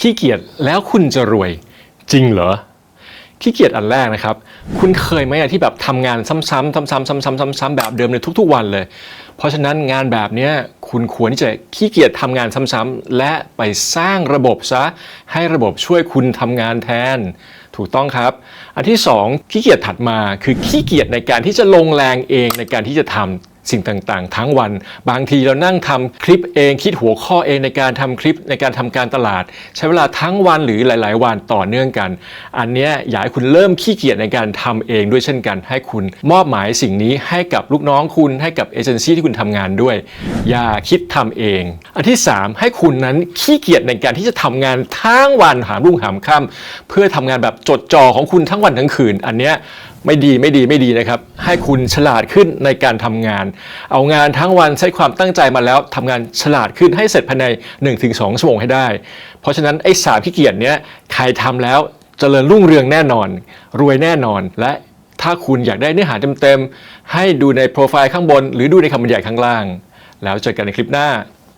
ขี้เกียจแล้วคุณจะรวยจริงเหรอขี้เกียจอันแรกนะครับ คุณเคยไหมอะที่แบบทำงานซ้ำๆซ้ำๆซ้ำๆซ้ำๆแบบเดิมในทุก ๆ วันเลย เพราะฉะนั้นงานแบบเนี้ยคุณควรที่จะขี้เกียจทำงานซ้ำๆและไปสร้างระบบซะให้ระบบช่วยคุณทำงานแทน ถูกต้องครับ อันที่สองขี้เกียจถัดมาคือขี้เกียจในการที่จะลงแรงเองในการที่จะทำสิ่งต่างๆ ทั้งวัน บางทีเรานั่งทำคลิปเองคิดหัวข้อเองในการทำคลิปในการทำการตลาด ใช้เวลาทั้งวันหรือหลาย ๆ วันต่อเนื่องกัน อันนี้อยากให้คุณเริ่มขี้เกียจในการทำเองด้วยเช่นกัน ให้คุณมอบหมายสิ่งนี้ให้กับลูกน้องคุณให้กับเอเจนซี่ที่คุณทำงานด้วย อย่าคิดทำเอง อันที่ 3 ให้คุณนั้นขี้เกียจในการที่จะทำงานทั้งวันหามรุ่งหามค่ำเพื่อทำงานแบบจดจ่อของคุณทั้งวันทั้งคืน อันเนี้ยไม่ดีไม่ดีไม่ดีนะครับ ให้คุณฉลาดขึ้นในการทำงานเอางานทั้งวันใช้ความตั้งใจมาแล้วทำงานฉลาดขึ้นให้เสร็จภายใน 1-2 ชั่วโมงให้ได้ เพราะฉะนั้นไอ้สามขี้เกียจเนี้ยใครทำแล้วเจริญรุ่งเรืองแน่นอน รวยแน่นอนและถ้าคุณอยากได้เนื้อหาเต็มๆให้ดูในโปรไฟล์ข้างบน หรือดูในคำบรรยายข้างล่าง แล้วเจอกันในคลิปหน้า